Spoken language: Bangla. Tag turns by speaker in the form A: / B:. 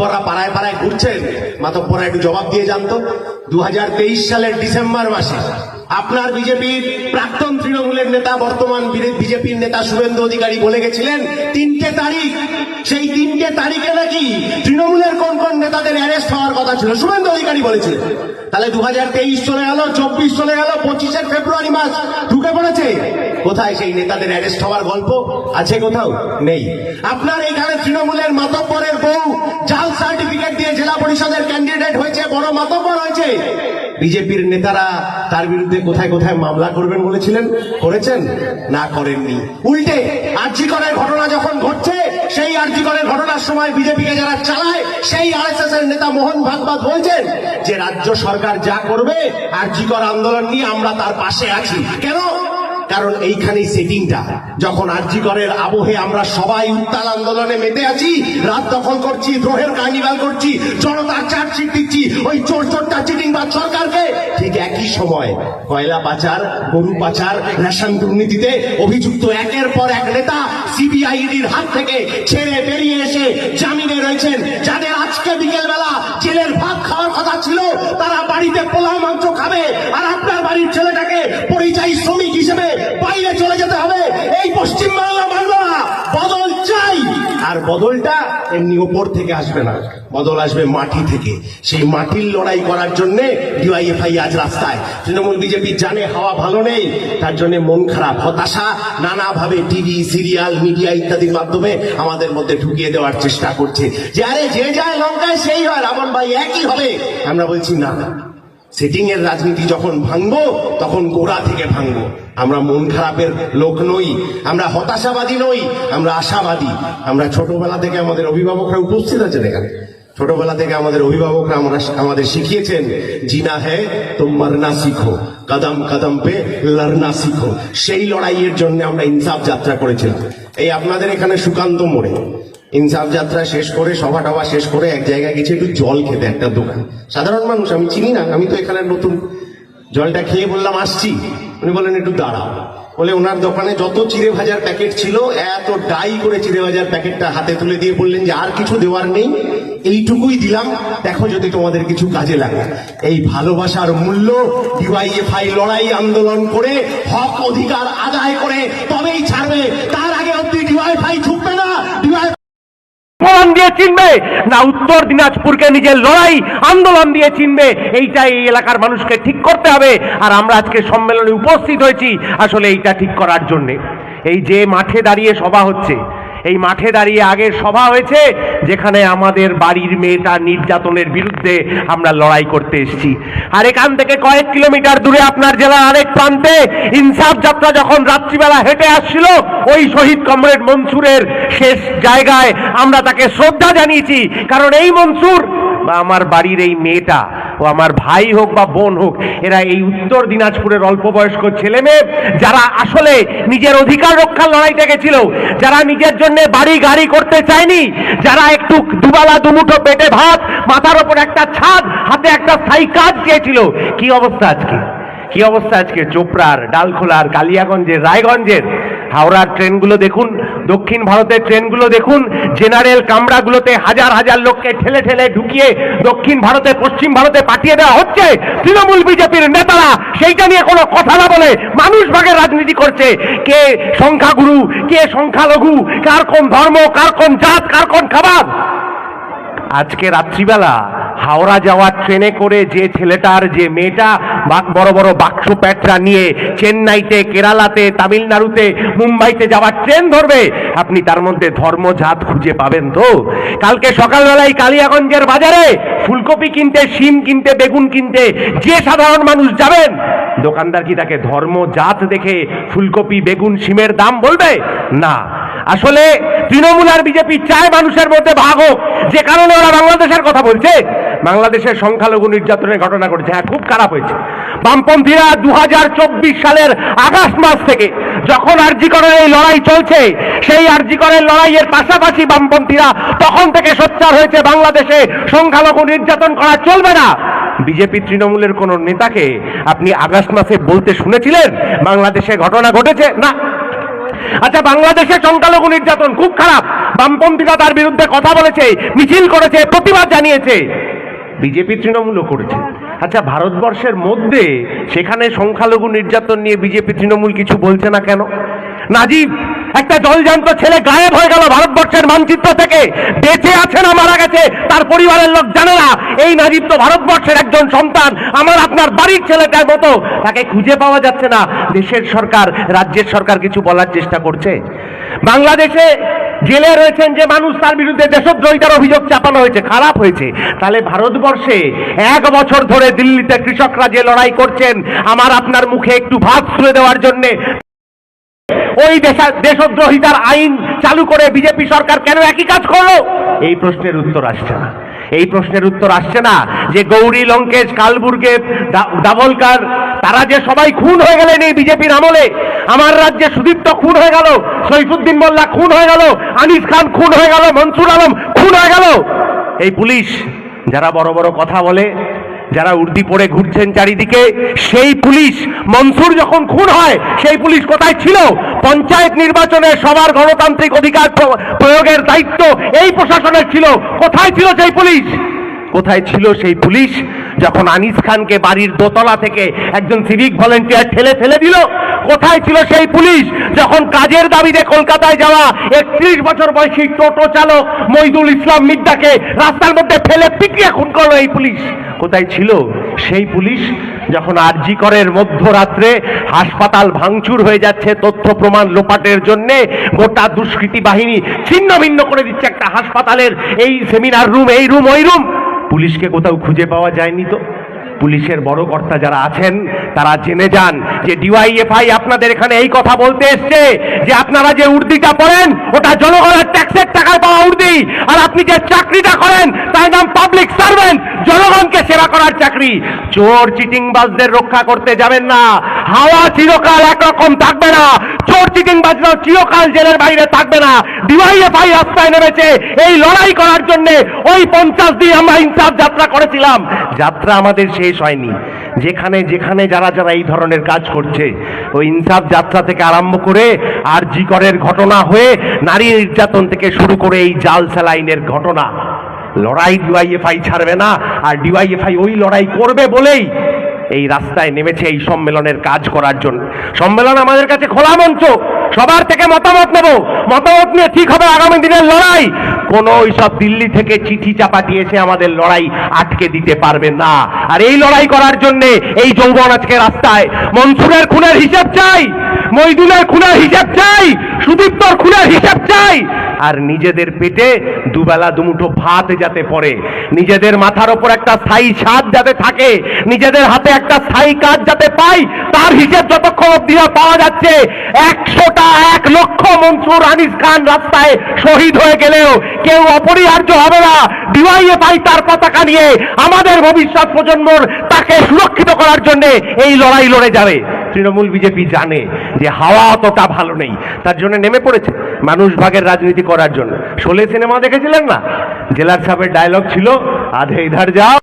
A: পাড়ায় পাড়ায় ঘুরছেন। মাতব্বররা একটু জবাব দিয়ে জানতো দু হাজার তেইশ সালের ডিসেম্বর মাসে আপনার বিজেপির প্রাক্তন তৃণমূলের নেতা, বর্তমান বিজেপির নেতা শুভেন্দু অধিকারী বলে গেছিলেন, তিনটে তারিখ। সেই তিনটে তারিখে নাকি তৃণমূলের কোন নেতাদের অ্যারেস্ট হওয়ার কথা ছিল। শুভেন্দু অধিকারী বলেছিলেন তাহলে দুহাজার তেইশ চলে গেল, চব্বিশ চলে গেল, পঁচিশের ফেব্রুয়ারি মাস ঢুকে পড়েছে। কোথায় সেই নেতাদের অ্যারেস্ট হওয়ার গল্প? আছে কোথাও? নেই। আপনার এখানে তৃণমূলের মাতব্বরের বউ জাল সার্টিফিকেট দিয়ে জেলা পরিষদের ক্যান্ডিডেট হয়েছে, বড় মাতব্বর হয়েছে। বিজেপির নেতারা তার বিরুদ্ধে কোথায় কোথায় মামলা করবেন বলেছিলেন? করেছেন? না করেননি। উল্টে আর্জি করার ঘটনা যখন ঘটছে সেই আর্জি করে ঘটনার সময় বিজেপিকে যারা চালায়, সেই আরএসএস এর নেতা মোহন ভাগবত বলছেন যে রাজ্য সরকার যা করবে, আর্জি কর আন্দোলন নিয়ে আমরা তার পাশে আছি। কেন? কারণ এইখানেই সেটিংটা যখন আর্জিকরের আবহে আমরা সবাই উত্তাল আন্দোলনে মেতে আছি, রাত দখল করছি, দ্রোহের কার্নিভাল করছি, জনতার চার্জশিট দিচ্ছি, ওই চোর চোরটা চিটিং বা সরকারকে, ঠিক একই সময় কয়লা পাচার, গরু পাচার, রেশন দুর্নীতিতে অভিযুক্ত একের পর এক নেতা সিবিআইডির হাত থেকে ছেড়ে বেরিয়ে এসে জামিনে রয়েছেন। যাদের আজকে বিকেল বেলা জেলের ভাত খাওয়ার কথা ছিল, তারা বাড়িতে পোলাও মাংস খাবে, আর আপনার বাড়ির ছেলেটাকে পরিযায়ী শ্রমিক হিসেবে বাইরে চলে যেতে হবে এই পশ্চিম বাংলা মানব না বদল চাই আর বদলটা এমনি ওপর থেকে আসবে না। বদল আসবে মাটি থেকে। সেই মাটির লড়াই করার জন্য ডিওয়াইএফআই আজ রাস্তায়। তৃণমূল বিজেপি জানে হাওয়া ভালো নেই, তার জন্য মন খারাপ, হতাশা, নানাভাবে টিভি সিরিয়াল মিডিয়া ইত্যাদির মাধ্যমে আমাদের মধ্যে ঢুকিয়ে দেওয়ার চেষ্টা করছে। যে আরে যে যায় লঙ্কায় সেই হয় রাবণ ভাই একই হবে। আমরা বলছি না। সেটিং এর রাজনীতি যখন ভাঙবো, তখন গোড়া থেকে ভাঙবো। আমরা মন খারাপের লোক নই, আমরা হতাশাবাদী নই, আমরা আশাবাদী। আমরা ছোটবেলা থেকে আমাদের অভিভাবকরা উপস্থিত আছেন এখানে ছোটবেলা থেকে আমাদের অভিভাবকরা আমরা আমাদের শিখিয়েছেন, জিনা হ্যায় তো মরনা শিখো। কদম কদম পে লড়না শিখো। সেই লড়াইয়ের জন্য আমরা ইনসাফ যাত্রা করেছিলাম। এই আপনাদের এখানে সুকান্ত মোড়ে। ইনসাফ যাত্রা শেষ করে, সভা টভা শেষ করে এক জায়গায় গেছে একটু জল খেতে একটা দোকান। সাধারণ মানুষ, আমি চিনি না, আমি তো এখানে নতুন। জলটা খেয়ে বললাম, আসছি। উনি বললেন, একটু দাঁড়াও। বলে ওনার দোকানে যত চিড়ে ভাজার প্যাকেট ছিল, এত ডাই করে চিড়ে ভাজার প্যাকেটটা হাতে তুলে দিয়ে বললেন যে, আর কিছু দেওয়ার নেই, এইটুকুই দিলাম। দেখো যদি তোমাদের কিছু কাজে লাগে। এই ভালোবাসার মূল্য ডিওয়াইএফআই লড়াই আন্দোলন করে, হক অধিকার আদায় করে, তবেই ছাড়বে তার আগে অব্দি ডিওয়াইফাই ঝুঁকবে না ডিওয়াই
B: প্রমাণ দিয়ে চিনবে, না উত্তর দিনাজপুরকে নিজের লড়াই, আন্দোলন দিয়ে চিনবে, এইটাই এই এলাকার মানুষকে ঠিক করতে হবে। আর আমরা আজকে সম্মেলনে উপস্থিত হয়েছি, আসলে এইটা ঠিক করার জন্যে। এই যে মাঠে দাঁড়িয়ে সভা হচ্ছে এই মাঠে দাঁড়িয়ে আগে সভা হয়েছে, যেখানে আমাদের বাড়ির মেয়েটা নির্যাতনের বিরুদ্ধে আমরা লড়াই করতে এসেছি। আর এখান থেকে কয়েক কিলোমিটার দূরে আপনার জেলার আরেক প্রান্তে ইনসাফ যাত্রা যখন রাত্রিবেলা হেঁটে আসছিল, ওই শহীদ কমরেড মনসুরের শেষ জায়গায় আমরা তাকে শ্রদ্ধা জানিয়েছি। কারণ এই মনসুর বা আমার বাড়ির এই মেয়েটা ও আমার ভাই হোক বা বোন হোক, এরা এই উত্তর দিনাজপুরের অল্প বয়স্ক ছেলে মেয়ে যারা আসলে নিজের অধিকার রক্ষার লড়াইতে গেছিল, যারা নিজের জন্য বাড়ি গাড়ি করতে চায়নি, যারা একটু দুবেলা দুমুঠো পেটে ভাত, মাথার ওপর একটা ছাদ, হাতে একটা স্থায়ী কাজ চেয়েছিল কি অবস্থা আজকে? কি অবস্থা আজকে? চোপড়ার, ডালখোলার, কালিয়াগঞ্জের, রায়গঞ্জের? হাওড়ার ট্রেনগুলো দেখুন, দক্ষিণ ভারতের ট্রেনগুলো দেখুন, জেনারেল কামরাগুলোতে হাজার হাজার লোককে ঠেলে ঠেলে ঢুকিয়ে দক্ষিণ ভারতে, পশ্চিম ভারতে পাঠিয়ে দেওয়া হচ্ছে। তৃণমূল বিজেপির নেতারা সেইটা নিয়ে কোনো কথা না বলে মানুষ ভাগের রাজনীতি করছে। কে সংখ্যাগুরু, কে সংখ্যালঘু, কার কোন ধর্ম, কার কোন জাত, কার কোন খাবার আজকে রাত্রিবেলা হাওড়া যাওয়ার ট্রেনে করে যে ছেলেটার, যে মেয়েটা বড় বড় বাক্স প্যাটরা নিয়ে চেন্নাইতে, কেরালাতে, তামিলনাড়ুতে, মুম্বাইতে যাওয়ার ট্রেন ধরবে। আপনি তার মধ্যে ধর্ম জাত খুঁজে পাবেন তো। কালকে সকালবেলায় কালিয়াগঞ্জের বাজারে ফুলকপি কিনতে, শিম কিনতে, বেগুন কিনতে যে সাধারণ মানুষ যাবেন, দোকানদার কি তাকে ধর্ম জাত দেখে ফুলকপি, বেগুন, শিমের দাম বলবে? না আসলে তৃণমূল আর বিজেপি চায় মানুষের মধ্যে ভাগ হোক, যে কারণে ওরা বাংলাদেশের কথা বলছে। বাংলাদেশের সংখ্যালঘু নির্যাতনের ঘটনা ঘটেছে হ্যাঁ খুব খারাপ হয়েছে। বামপন্থীরা দুহাজার চব্বিশ সালের আগস্ট মাস থেকে যখন আরজিকরের এই লড়াই চলছে, সেই আরজিকরের লড়াইয়ের পাশাপাশি বামপন্থীরা তখন থেকে সোচ্চার হয়েছে, বাংলাদেশে সংখ্যালঘু নির্যাতন করা চলবে না। বিজেপি তৃণমূলের কোন নেতাকে আপনি আগস্ট মাসে বলতে শুনেছিলেন? বাংলাদেশে ঘটনা ঘটেছে? না। আচ্ছা বাংলাদেশে সংখ্যালঘু নির্যাতন খুব খারাপ। বামপন্থীরা তার বিরুদ্ধে কথা বলেছে, মিছিল করেছে, প্রতিবাদ জানিয়েছে। বিজেপি তৃণমূলও করেছে। আচ্ছা ভারতবর্ষের মধ্যে সেখানে সংখ্যালঘু নির্যাতন নিয়ে বিজেপি তৃণমূল কিছু বলছে না কেন? নাজিব একটা জলজান্ত ছেলে গায়েব হয়ে গেল ভারতবর্ষের মানচিত্র থেকে। বেঁচে আছে না মারা গেছে, তার পরিবারের লোক জানে না। এই নাজিব তো ভারতবর্ষের একজন সন্তান, আমার আপনার বাড়ির ছেলেটার মতো। তাকে খুঁজে পাওয়া যাচ্ছে না। দেশের সরকার, রাজ্যের সরকার কিছু বলার চেষ্টা করছে। বাংলাদেশে জেলে রয়েছেন যে মানুষ, তার বিরুদ্ধে দেশদ্রোহিতার অভিযোগ চাপানো হয়েছে, খারাপ হয়েছে। তাহলে ভারতবর্ষে এক বছর ধরে দিল্লিতে কৃষকরা যে লড়াই করছেন, আমার আপনার মুখে একটু ভাত ছুঁড়ে দেওয়ার জন্যে ওই দেশা- দেশদ্রোহিতার আইন চালু করে বিজেপি সরকার কেন একই কাজ করল? এই প্রশ্নের উত্তর আসছে না। এই প্রশ্নের উত্তর আসছে না যে গৌরী, লঙ্কেশ, কালবুর্গে, দা- দাভোলকার, তারা যে সবাই খুন হয়ে গেলেন এই বিজেপির আমলে, আমার রাজ্যে সুদীপ্ত খুন হয়ে গেল সৈফুদ্দিন মোল্লা খুন হয়ে গেল, আনিস খান খুন হয়ে গেল, মনসুর আলম খুন হয়ে গেল। এই পুলিশ যারা বড় বড় কথা বলে যারা উর্দি পরে ঘুরছেন চারিদিকে, সেই পুলিশ, মনসুর যখন খুন হয়, সেই পুলিশ কোথায় ছিল? পঞ্চায়েত নির্বাচনে সবার গণতান্ত্রিক অধিকার প্রয়োগের দায়িত্ব এই প্রশাসনের ছিল। কোথায় ছিল সেই পুলিশ? কোথায় ছিল সেই পুলিশ? যখন আনিস খানকে বাড়ির দোতলা থেকে একজন সিভিক ভলেন্টিয়ার ঠেলে ফেলে দিল, কোথায় ছিল সেই পুলিশ? যখন কাজের দাবিতে কলকাতায় যাওয়া একত্রিশ বছর বয়সী টোটো চালক মইদুল ইসলাম মিদ্দাকে রাস্তার মধ্যে ফেলে পিটিয়ে খুন করল এই পুলিশ। কোথায় ছিল সেই পুলিশ? যখন আরজি করের মধ্যরাত্রে হাসপাতাল ভাঙচুর হয়ে যাচ্ছে তথ্য প্রমাণ লোপাটের জন্য, গোটা দুষ্কৃতী বাহিনী ছিন্ন ভিন্ন করে দিচ্ছে একটা হাসপাতালের এই সেমিনার রুম, এই রুম, ওই রুম। পুলিশকে কোথাও খুঁজে পাওয়া যায়নি তো? পুলিশের বড় কর্তা যারা আছেন, তারা জেনে যান যে ডিওয়াইএফআই আপনাদের এখানে এই কথা বলতে এসছে যে আপনারা যে উর্দিটা পড়েন, ওটা জনগণের ট্যাক্সের টাকায় উর্দি আর আপনি যে চাকরিটা করেন, তার নাম পাবলিক সার্ভেন্ট জনগণকে সেবা করার চাকরি। চোর, চিটিংবাজদের রক্ষা করতে যাবেন না। হাওয়া চিরকাল একরকম থাকবে না। চোর চিটিংবাজরাও চিরকাল জেলের বাইরে থাকবে না। ডিওয়াইএফআই রাস্তায় নেমেছে। এই লড়াই করার জন্য ওই পঞ্চাশ দিন আমরা ইনসাফ যাত্রা করেছিলাম। যাত্রা আমাদের শেষ হয়নি। যেখানে যেখানে যারা যারা এই ধরনের কাজ করছে, ওই ইনসাফ যাত্রা থেকে আরম্ভ করে আর জি করের ঘটনা হয়ে নারী নির্যাতন থেকে শুরু করে এই জাল স্যালাইনের ঘটনা। লড়াই ডিওয়াইএফআই ছাড়বে না, আর ডিওয়াইএফআই ওই লড়াই করবে বলেই এই রাস্তায় নেমেছে এই সম্মেলনের কাজ করার জন্য। সম্মেলন আমাদের কাছে খোলা মঞ্চ, সবার থেকে মতামত নেব। মতামত নিয়ে ঠিক হবে আগামী দিনের লড়াই। কোন ওইসব দিল্লি থেকে চিঠি চাপা দিয়েছে আমাদের লড়াই, আটকে দিতে পারবে না। আর এই লড়াই করার জন্য এই যৌবন আজকে রাস্তায়। মনসুরের খুনের হিসেব চাই। মইদুলের খুনের হিসাব চাই, সুদীপ্তর খুনের হিসাব চাই। আর নিজেদের পেটে দুবেলা দুমুঠো ভাত যাতে পড়ে, নিজেদের মাথার ওপর একটা স্থায়ী ছাদ যাতে থাকে, নিজেদের হাতে একটা স্থায়ী কাজ যাতে পাই, তার হিসেব যতক্ষণ অব্দি পাওয়া যাচ্ছে, একশোটা এক লক্ষ মনসুর আনিস খান রাস্তায় শহীদ হয়ে গেলেও কেউ অপরিহার্য হবে না। ডিওয়াইএফআই তার পতাকা নিয়ে আমাদের ভবিষ্যৎ প্রজন্মর তাকে সুরক্ষিত করার জন্য এই লড়াই লড়ে যাবে। তৃণমূল বিজেপি জানে যে হাওয়া অতটা ভালো নেই। তার জন্য নেমে পড়েছে। মানুষ ভাগের রাজনীতি করার জন্য। শোলে সিনেমা দেখেছিলেন না? জেলার সাহেবের ডায়লগ ছিল, আধে ইধার যাও।